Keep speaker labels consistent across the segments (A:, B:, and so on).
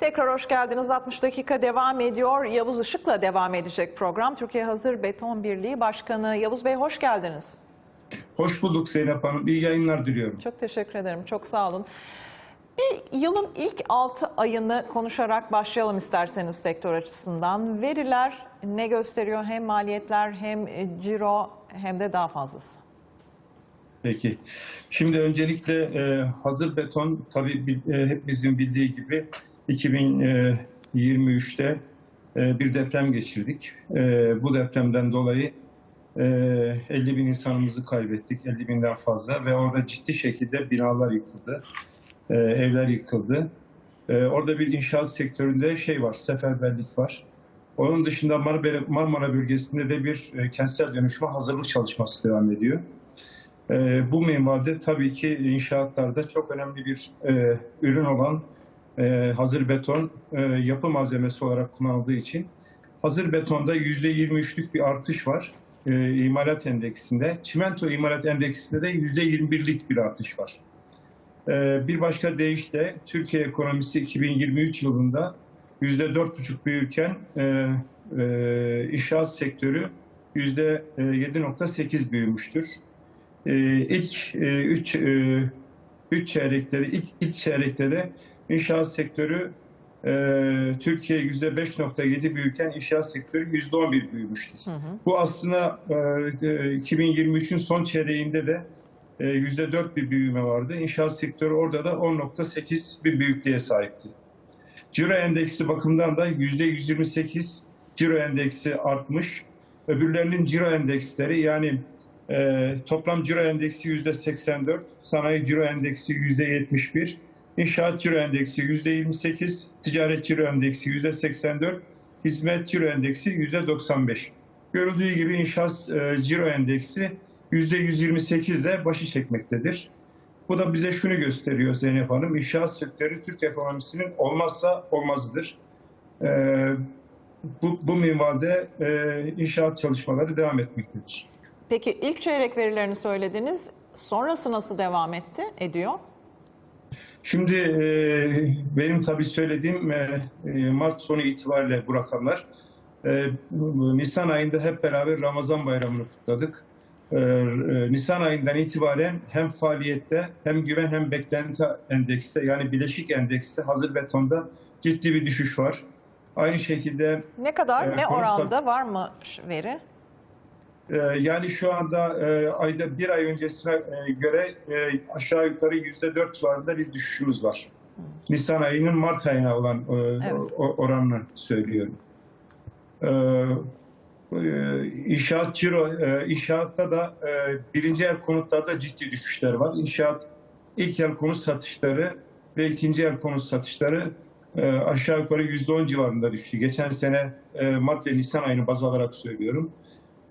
A: Tekrar hoş geldiniz. 60 dakika devam ediyor. Yavuz Işık'la devam edecek program. Türkiye Hazır Beton Birliği Başkanı Yavuz Bey hoş geldiniz.
B: Hoş bulduk Zeynep Hanım. İyi yayınlar diliyorum.
A: Çok teşekkür ederim. Çok sağ olun. Bir yılın ilk 6 ayını konuşarak başlayalım isterseniz sektör açısından. Veriler ne gösteriyor? Hem maliyetler hem ciro hem de daha fazlası.
B: Peki. Şimdi öncelikle e, hazır beton tabii e, hepimizin bildiği gibi 2023'te e, bir deprem geçirdik. E, bu depremden dolayı e, 50 bin insanımızı kaybettik, 50 binden fazla ve orada ciddi şekilde binalar yıkıldı, e, evler yıkıldı. E, orada bir inşaat sektöründe şey var, seferberlik var. Onun dışında Marmara, bölgesinde de bir e, kentsel dönüşüme hazırlık çalışması devam ediyor. E, bu minvalde tabii ki inşaatlarda çok önemli bir e, ürün olan e, hazır beton e, yapı malzemesi olarak kullanıldığı için hazır betonda %23'lük bir artış var e, imalat endeksinde. Çimento imalat endeksinde de %21'lik bir artış var. E, bir başka deyişle Türkiye ekonomisi 2023 yılında %4,5 büyürken e, e, inşaat sektörü %7,8 büyümüştür. E, ilk 3 e, üç çeyrekte de ilk, ilk çeyrekte de inşaat sektörü e, Türkiye %5,7 büyürken inşaat sektörü %11 büyümüştür.
A: Hı hı.
B: Bu aslında e, e, 2023'ün son çeyreğinde de e, %4 bir büyüme vardı. İnşaat sektörü orada da 10,8 bir büyüklüğe sahipti. Ciro endeksi bakımından da %128 ciro endeksi artmış. Öbürlerinin ciro endeksleri yani e, toplam ciro endeksi %84, sanayi ciro endeksi %71, inşaat ciro endeksi %28, ticaret ciro endeksi %84, hizmet ciro endeksi %95. Görüldüğü gibi inşaat e, ciro endeksi %128 ile başı çekmektedir. Bu da bize şunu gösteriyor Zeynep Hanım. İnşaat sektörü Türk ekonomisinin olmazsa olmazıdır. Ee, bu, bu minvalde e, inşaat çalışmaları devam etmektedir.
A: Peki ilk çeyrek verilerini söylediniz. Sonrası nasıl devam etti, ediyor?
B: Şimdi e, benim tabii söylediğim e, e, Mart sonu itibariyle bu rakamlar. E, Nisan ayında hep beraber Ramazan bayramını kutladık. E, e, Nisan ayından itibaren hem faaliyette hem güven hem beklenti endekste yani bileşik endekste hazır betonda ciddi bir düşüş var. Aynı şekilde
A: Ne kadar,
B: Evet,
A: ne oranda var mı veri?
B: Ee, Yani şu anda e, ayda bir ay öncesine e, göre e, aşağı yukarı yüzde dört civarında bir düşüşümüz var. Nisan ayının Mart ayına olan
A: Evet.
B: oranını söylüyorum. Ee, İnşaat ciro, inşaatta da birinci el konutlarda ciddi düşüşler var. İnşaat ilk el konut satışları ve ikinci el konut satışları aşağı yukarı yüzde on civarında düştü. Geçen sene Mart ve Nisan ayını baz alarak söylüyorum.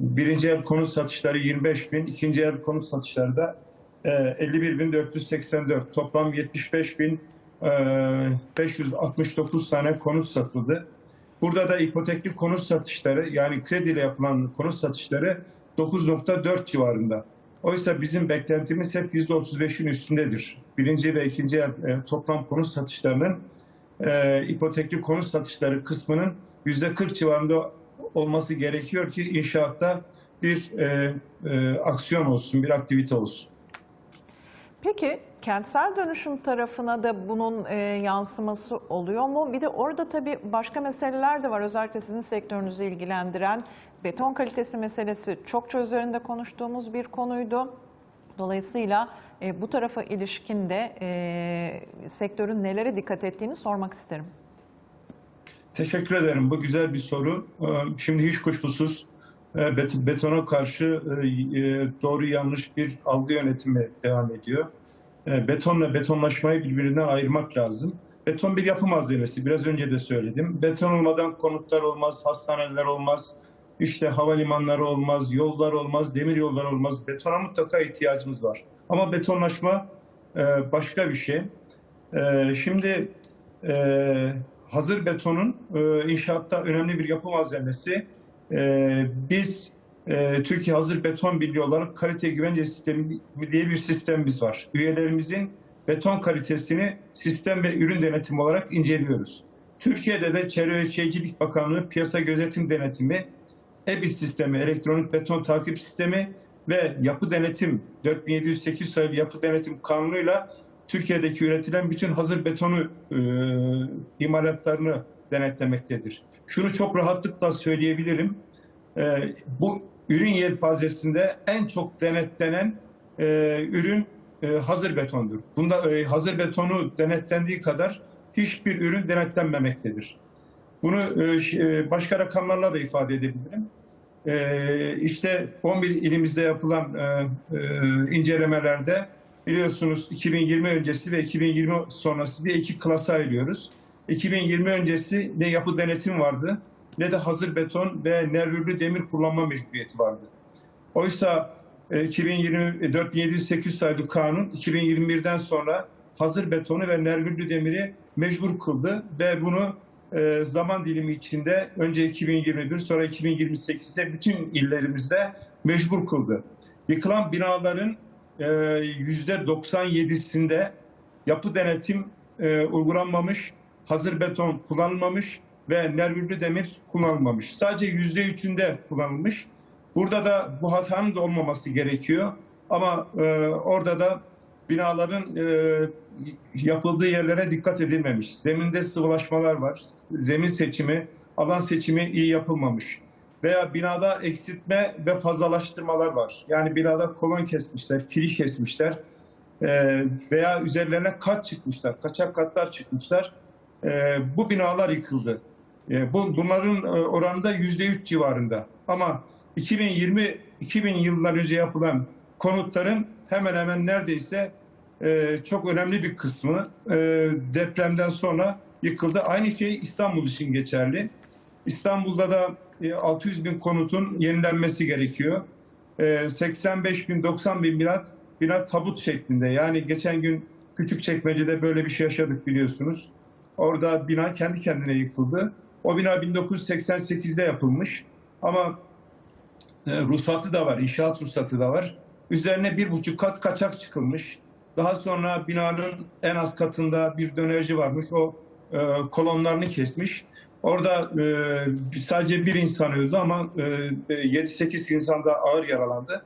B: Birinci el konut satışları 25 bin, ikinci el konut satışları da e, 51 bin 484. Toplam 75 bin e, 569 tane konut satıldı. Burada da ipotekli konut satışları yani krediyle yapılan konut satışları 9.4 civarında. Oysa bizim beklentimiz hep %35'in üstündedir. Birinci ve ikinci el e, toplam konut satışlarının e, ipotekli konut satışları kısmının %40 civarında olması gerekiyor ki inşaatta bir e, e, aksiyon olsun, bir aktivite olsun.
A: Peki kentsel dönüşüm tarafına da bunun e, yansıması oluyor mu? Bir de orada tabii başka meseleler de var. Özellikle sizin sektörünüzü ilgilendiren beton kalitesi meselesi çokça üzerinde konuştuğumuz bir konuydu. Dolayısıyla e, bu tarafa ilişkin de e, sektörün nelere dikkat ettiğini sormak isterim.
B: Teşekkür ederim. Bu güzel bir soru. Ee, Şimdi hiç kuşkusuz e, bet- betona karşı e, e, doğru yanlış bir algı yönetimi devam ediyor. Betonla betonlaşmayı birbirinden ayırmak lazım. Beton bir yapı malzemesi. Biraz önce de söyledim. Beton olmadan konutlar olmaz, hastaneler olmaz, işte havalimanları olmaz, yollar olmaz, demir yollar olmaz. Betona mutlaka ihtiyacımız var. Ama betonlaşma başka bir şey. Şimdi hazır betonun e, inşaatta önemli bir yapı malzemesi. E, biz e, Türkiye Hazır Beton Birliği olarak kalite güvence sistemi diye bir sistemimiz var. Üyelerimizin beton kalitesini sistem ve ürün denetimi olarak inceliyoruz. Türkiye'de de Çevre ve Şehircilik Bakanlığı Piyasa Gözetim Denetimi, EBİS sistemi, elektronik beton takip sistemi ve yapı denetim 4708 sayılı yapı denetim kanunuyla Türkiye'deki üretilen bütün hazır betonu e, imalatlarını denetlemektedir. Şunu çok rahatlıkla söyleyebilirim. E, bu ürün yelpazesinde en çok denetlenen e, ürün e, hazır betondur. Bunda e, hazır betonu denetlendiği kadar hiçbir ürün denetlenmemektedir. Bunu e, e, başka rakamlarla da ifade edebilirim. E, işte 11 ilimizde yapılan e, e, incelemelerde biliyorsunuz 2020 öncesi ve 2020 sonrası diye iki klasa ayırıyoruz. 2020 öncesi ne yapı denetim vardı ne de hazır beton ve nervürlü demir kullanma mecburiyeti vardı. Oysa e, 2024 708 sayılı kanun 2021'den sonra hazır betonu ve nervürlü demiri mecbur kıldı ve bunu e, zaman dilimi içinde önce 2021 sonra 2028'de bütün illerimizde mecbur kıldı. Yıkılan binaların e, %97'sinde yapı denetim e, uygulanmamış, hazır beton kullanılmamış ve nervürlü demir kullanılmamış. Sadece %3'ünde kullanılmış. Burada da bu hatanın da olmaması gerekiyor. Ama e, orada da binaların e, yapıldığı yerlere dikkat edilmemiş. Zeminde sıvılaşmalar var. Zemin seçimi, alan seçimi iyi yapılmamış. Veya binada eksiltme ve fazlalaştırmalar var. Yani binada kolon kesmişler, kiri kesmişler e, veya üzerlerine kat çıkmışlar, kaçak katlar çıkmışlar. E, bu binalar yıkıldı. E, bu bunların e, oranı da yüzde üç civarında. Ama 2020 2000 yıllar önce yapılan konutların hemen hemen neredeyse e, çok önemli bir kısmı e, depremden sonra yıkıldı. Aynı şey İstanbul için geçerli. İstanbul'da da 600 bin konutun yenilenmesi gerekiyor. E, 85 bin 90 bin bina, bina tabut şeklinde. Yani geçen gün Küçükçekmece'de böyle bir şey yaşadık biliyorsunuz. Orada bina kendi kendine yıkıldı. O bina 1988'de yapılmış ama e, ruhsatı da var, inşaat ruhsatı da var. Üzerine bir buçuk kat kaçak çıkılmış. Daha sonra binanın en alt katında bir dönerci varmış. O e, kolonlarını kesmiş. Orada e, sadece bir insan öldü ama e, 7-8 insan da ağır yaralandı.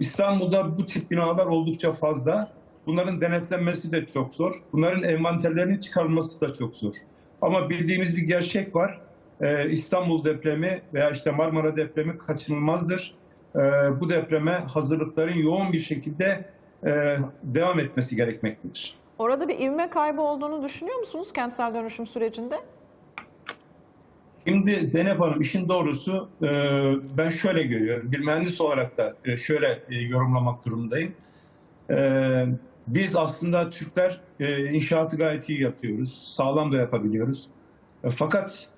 B: İstanbul'da bu tip binalar oldukça fazla. Bunların denetlenmesi de çok zor. Bunların envanterlerinin çıkarılması da çok zor. Ama bildiğimiz bir gerçek var. Ee, İstanbul depremi veya işte Marmara depremi kaçınılmazdır. Ee, bu depreme hazırlıkların yoğun bir şekilde e, devam etmesi gerekmektedir.
A: Orada bir ivme kaybı olduğunu düşünüyor musunuz kentsel dönüşüm sürecinde?
B: Şimdi Zeynep Hanım işin doğrusu e, ben şöyle görüyorum. Bir mühendis olarak da e, şöyle e, yorumlamak durumundayım. Biz aslında Türkler inşaatı gayet iyi yapıyoruz. Sağlam da yapabiliyoruz. Fakat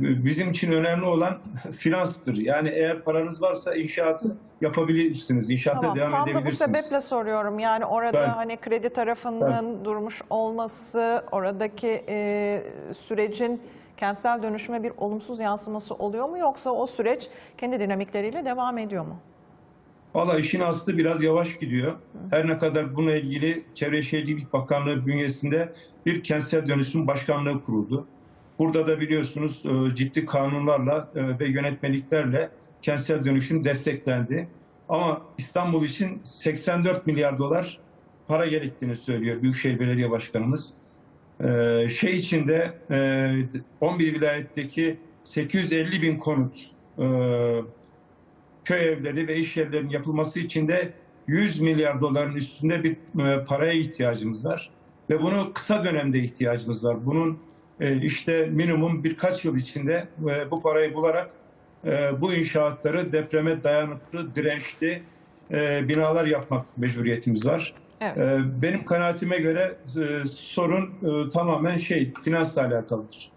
B: bizim için önemli olan finanstır. Yani eğer paranız varsa inşaatı yapabilirsiniz. İnşaata
A: Tamam,
B: devam
A: tam da bu
B: edebilirsiniz.
A: sebeple soruyorum. Yani orada
B: Ben-
A: hani kredi tarafının durmuş olması, oradaki e, sürecin kentsel dönüşüme bir olumsuz yansıması oluyor mu yoksa o süreç kendi dinamikleriyle devam ediyor mu?
B: Valla işin aslı biraz yavaş gidiyor. Her ne kadar bununla ilgili Çevre Şehircilik Bakanlığı bünyesinde bir kentsel dönüşüm başkanlığı kuruldu. Burada da biliyorsunuz e, ciddi kanunlarla e, ve yönetmeliklerle kentsel dönüşüm desteklendi. Ama İstanbul için 84 milyar dolar para gerektiğini söylüyor Büyükşehir Belediye Başkanımız. E, Şey içinde e, 11 vilayetteki 850 bin konut e, köy evleri ve iş yerlerinin yapılması için de 100 milyar doların üstünde bir e, paraya ihtiyacımız var. Ve bunu kısa dönemde ihtiyacımız var. Bunun e, işte minimum birkaç yıl içinde e, bu parayı bularak bu inşaatları depreme dayanıklı, dirençli binalar yapmak mecburiyetimiz var.
A: Evet.
B: E, Benim kanaatime göre e, sorun e, tamamen şey finansla alakalıdır.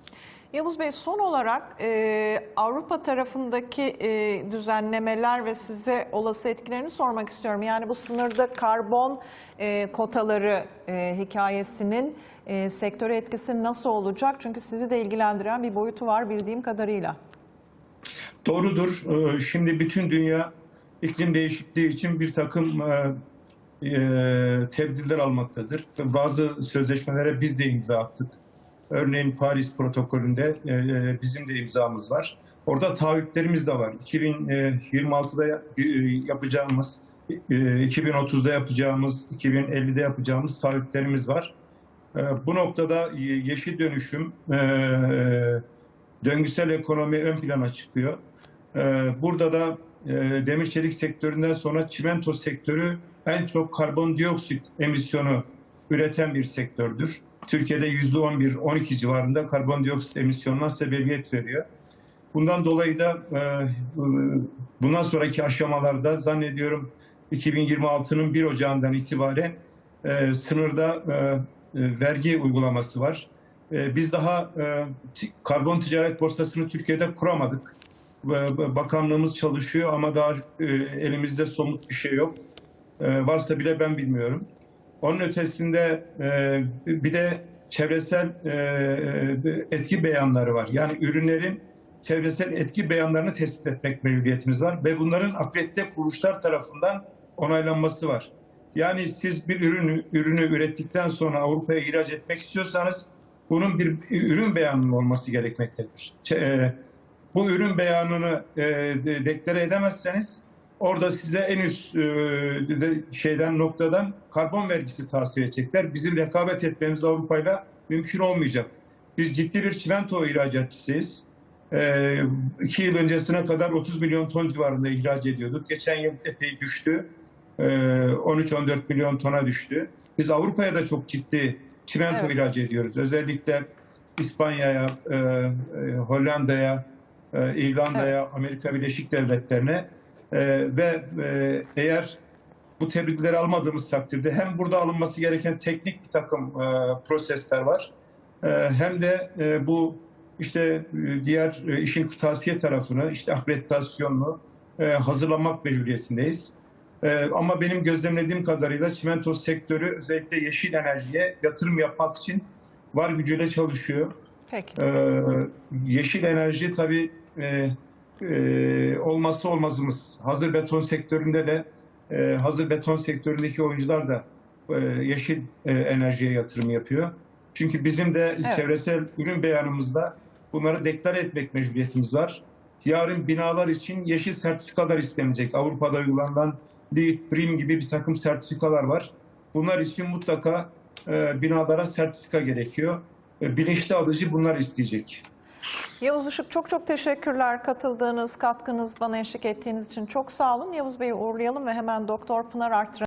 A: Yavuz Bey son olarak e, Avrupa tarafındaki e, düzenlemeler ve size olası etkilerini sormak istiyorum. Yani bu sınırda karbon e, kotaları e, hikayesinin e, sektöre etkisi nasıl olacak? Çünkü sizi de ilgilendiren bir boyutu var bildiğim kadarıyla.
B: Doğrudur. Ee, Şimdi bütün dünya iklim değişikliği için bir takım e, e, tedbirler almaktadır. Bazı sözleşmelere biz de imza attık. Örneğin Paris protokolünde e, e, bizim de imzamız var. Orada taahhütlerimiz de var. 2026'da ya- e, yapacağımız, e, 2030'da yapacağımız, 2050'de yapacağımız taahhütlerimiz var. E, Bu noktada ye- yeşil dönüşüm, e, döngüsel ekonomi ön plana çıkıyor. E, Burada da e, demir çelik sektöründen sonra çimento sektörü en çok karbondioksit emisyonu üreten bir sektördür. Türkiye'de %11-12 civarında karbondioksit emisyonuna sebebiyet veriyor. Bundan dolayı da e, bundan sonraki aşamalarda zannediyorum 2026'nın 1 Ocağı'ndan itibaren e, sınırda e, vergi uygulaması var. Biz daha karbon ticaret borsasını Türkiye'de kuramadık. Bakanlığımız çalışıyor ama daha elimizde somut bir şey yok. E, varsa bile ben bilmiyorum. Onun ötesinde e, bir de çevresel e, etki beyanları var. Yani ürünlerin çevresel etki beyanlarını tespit etmek mecburiyetimiz var ve bunların akredite kuruluşlar tarafından onaylanması var. Yani siz bir ürünü, ürünü ürettikten sonra Avrupa'ya ihraç etmek istiyorsanız bunun bir ürün beyanının olması gerekmektedir. E, bu ürün beyanını e, de- deklare edemezseniz orada size en üst e, de- şeyden noktadan karbon vergisi tahsil edecekler. Bizim rekabet etmemiz Avrupa'yla mümkün olmayacak. Biz ciddi bir çimento ihracatçısıyız. E, iki yıl öncesine kadar 30 milyon ton civarında ihraç ediyorduk. Geçen yıl epey düştü. E, 13-14 milyon tona düştü. Biz Avrupa'ya da çok ciddi çimento
A: Evet.
B: ihraç ediyoruz. Özellikle İspanya'ya, e, e, Hollanda'ya, e, İrlanda'ya, Amerika Birleşik Devletleri'ne e, ve e, eğer bu tebrikleri almadığımız takdirde hem burada alınması gereken teknik bir takım e, prosesler var e, hem de e, bu işte e, diğer e, işin kırtasiye tarafını işte akreditasyonunu e, hazırlamak mecburiyetindeyiz. E, ama benim gözlemlediğim kadarıyla çimento sektörü özellikle yeşil enerjiye yatırım yapmak için var gücüyle çalışıyor.
A: Peki.
B: Ee, yeşil enerji tabii e, e, olmazsa olmazımız. Hazır beton sektöründe de e, hazır beton sektöründeki oyuncular da e, yeşil e, enerjiye yatırım yapıyor. Çünkü bizim de
A: Evet.
B: çevresel ürün beyanımızda bunları deklare etmek mecburiyetimiz var. Yarın binalar için yeşil sertifikalar istenecek. Avrupa'da uygulanan LEED, BREEAM gibi bir takım sertifikalar var. Bunlar için mutlaka e, binalara sertifika gerekiyor. E, Bilinçli alıcı bunlar isteyecek.
A: Yavuz Işık çok çok teşekkürler katıldığınız, katkınız, bana eşlik ettiğiniz için çok sağ olun. Yavuz Bey'i uğurlayalım ve hemen Doktor Pınar Arttıran